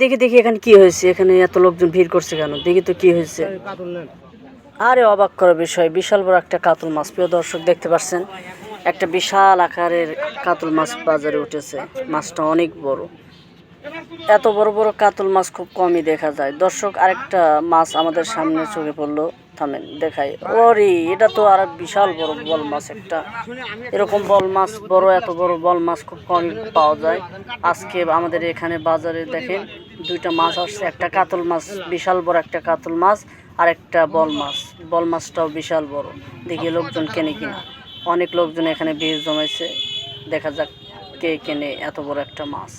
দেখি দেখি এখানে কি হয়েছে? এখানে এত লোকজন ভিড় করছে কেন? দেখি তো কি হয়েছে। আরে অবাক করার বিষয় বিশাল বড় একটা কাতল মাছ। প্রিয় দর্শক দেখতে পাচ্ছেন একটা বিশাল আকারের কাতল মাছ বাজারে উঠেছে। মাছটা অনেক বড়। এত বড় বড় কাতল মাছ খুব কমই দেখা যায়। দর্শক, আরেকটা মাছ আমাদের সামনে চোখে পড়ল। থামেন, দেখাই। ওরে, এটা তো আর বিশাল বড় বল মাছ একটা। এরকম বল মাছ, বড়, এত বড় বল মাছ খুব কমই পাওয়া যায়। আজকে আমাদের এখানে বাজারে দেখেন, দুইটা মাছ আসছে। একটা কাতল মাছ, বিশাল বড় একটা কাতল মাছ, আর একটা বল মাছ। বল মাছটাও বিশাল বড়। দেখি লোকজন কেনে কিনা। অনেক লোকজন এখানে ভিড় জমাইছে। দেখা যাক কে কেনে এত বড় একটা মাছ।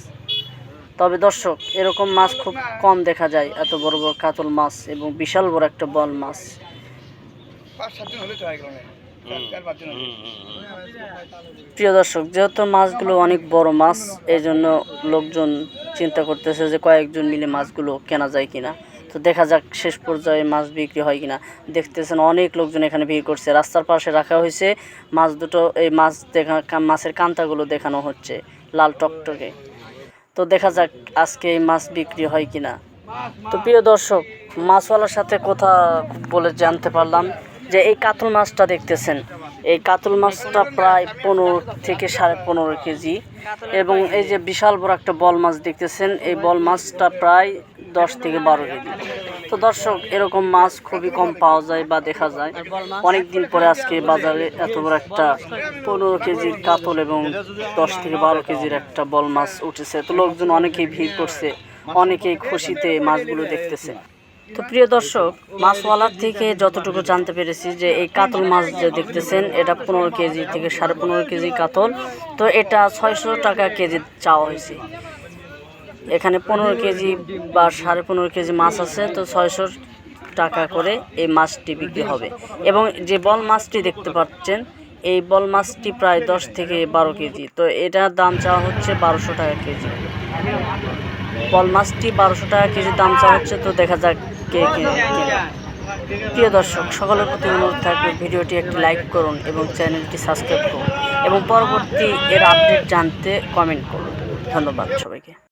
তবে দর্শক এরকম মাছ খুব কম দেখা যায় এত বড় বড় কাতল মাছ এবং বিশাল বড় একটা বল মাছ। পাঁচ সাত দিন হলে তো গেল না চার- চার পাঁচ দিন হলে। প্রিয় দর্শক যেহেতু মাছগুলো অনেক বড় মাছ এই জন্য লোকজন চিন্তা করতেছে যে কয়েকজন মিলে মাছগুলো কেনা যায় কিনা। তো দেখা যাক শেষ পর্যায়ে মাছ বিক্রি হয় কিনা। দেখতেছেন অনেক লোকজন এখানে ভিড় করছে। রাস্তার পাশে রাখা হয়েছে মাছ দুটো এই মাছ দেখা মাছের কান্তাগুলো দেখানো হচ্ছে লাল টকটকে। তো দেখা যাক আজকে এই মাছ বিক্রি হয় কিনা। তো প্রিয় দর্শক, মাছওয়ালার সাথে কথা বলে জানতে পারলাম যে এই কাতল মাছটা দেখতেছেন। এই কাতল মাছটা প্রায় পনেরো থেকে সাড়ে পনেরো কেজি এবং এই যে বিশাল বড় একটা বল মাছ দেখতেছেন, এই বল মাছটা প্রায় দশ থেকে বারো কেজি। তো দর্শক, এরকম মাছ খুবই কম পাওয়া যায় বা দেখা যায়। অনেক দিন পরে আজকে বাজারে এত বড় একটা পনেরো কেজির কাতল এবং দশ থেকে বারো কেজির একটা বল মাছ উঠেছে। তো লোকজন অনেকেই ভিড় করছে, অনেকেই খুশিতে মাছগুলো দেখতেছে। তো প্রিয় দর্শক, মাছওয়ালার থেকে যতটুকু জানতে পেরেছি যে এই কাতল মাছ যে দেখতেছেন, এটা পনেরো কেজি থেকে সাড়ে পনেরো কেজি কাতল। তো এটা ছয়শো টাকা কেজি চাওয়া হয়েছে। এখানে পনেরো কেজি বা সাড়ে পনেরো কেজি মাছ আছে, তো ছয়শো টাকা করে এই মাছটি বিক্রি হবে। এবং যে বল মাছটি দেখতে পাচ্ছেন, এই বল মাছটি প্রায় দশ থেকে বারো কেজি, তো এটার দাম চাওয়া হচ্ছে বারোশো টাকা কেজি। বল মাছটি বারোশো টাকা কেজি দাম চাওয়া হচ্ছে, তো দেখা যাক কে কিনে। প্রিয় দর্শক, সকলের প্রতি অনুরোধ থাকবে ভিডিওটি একটি লাইক করুন এবং চ্যানেলটি সাবস্ক্রাইব করুন এবং পরবর্তী এর আপডেট জানতে কমেন্ট করুন। ধন্যবাদ সবাইকে।